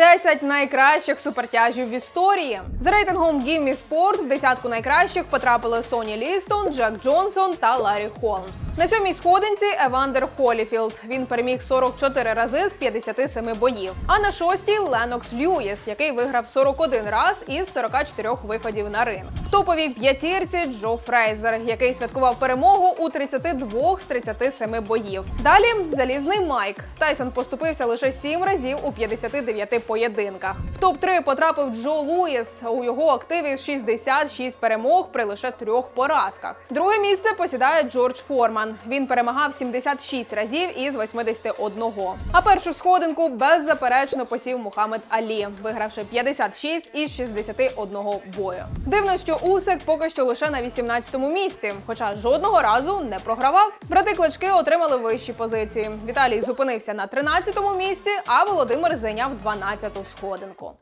Топ-10 найкращих супертяжів в історії. За рейтингом Gimme Sport в десятку найкращих потрапили Соні Лістон, Джек Джонсон та Ларі Холмс. На сьомій сходинці Евандер Холіфілд. Він переміг 44 рази з 57 боїв. А на шостій Ленокс Льюіс, який виграв 41 раз із 44 виходів на ринг. В топовій п'ятірці Джо Фрейзер, який святкував перемогу у 32 з 37 боїв. Далі залізний Майк. Тайсон поступився лише 7 разів у 59 поєдинках. В топ-3 потрапив Джо Луїс. У його активі 66 перемог при лише трьох поразках. Друге місце посідає Джордж Форман. Він перемагав 76 разів із 81. А першу сходинку беззаперечно посів Мухаммед Алі, вигравши 56 із 61 бою. Дивно, що Усик поки що лише на 18-му місці, хоча жодного разу не програвав. Брати клички отримали вищі позиції. Віталій зупинився на 13-му місці, а Володимир зайняв 12-ту сходинку.